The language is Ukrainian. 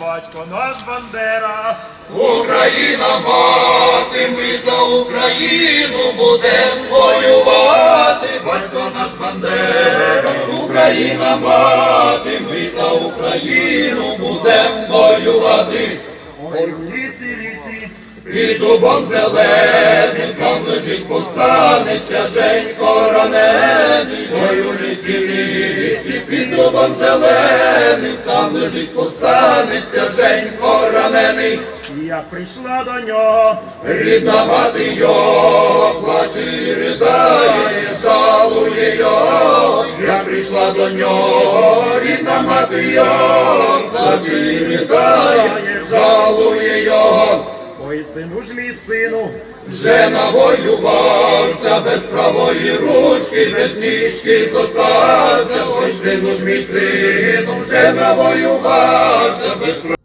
Батько наш Бандера, Україна мати, ми за Україну будем воювати, батько наш Бандера, Україна мати, ми за Україну будем воювати. ой лісі, лісі, Під дубом зеленим, там лежить повстанець, тяженько ранений, у лісі, лісі, під дубом зеленим, там лежить повстанець, тяженько ранений. і як прийшла до нього, Рідна мати його, плаче і ридає, жалує його, я прийшла до нього, рідна мати його, плаче і ридає, жалує його. ой сину ж мій сину, Вже навоювався без правої ручки, без ніжки зостався, сину ж мій сином вже навоювався без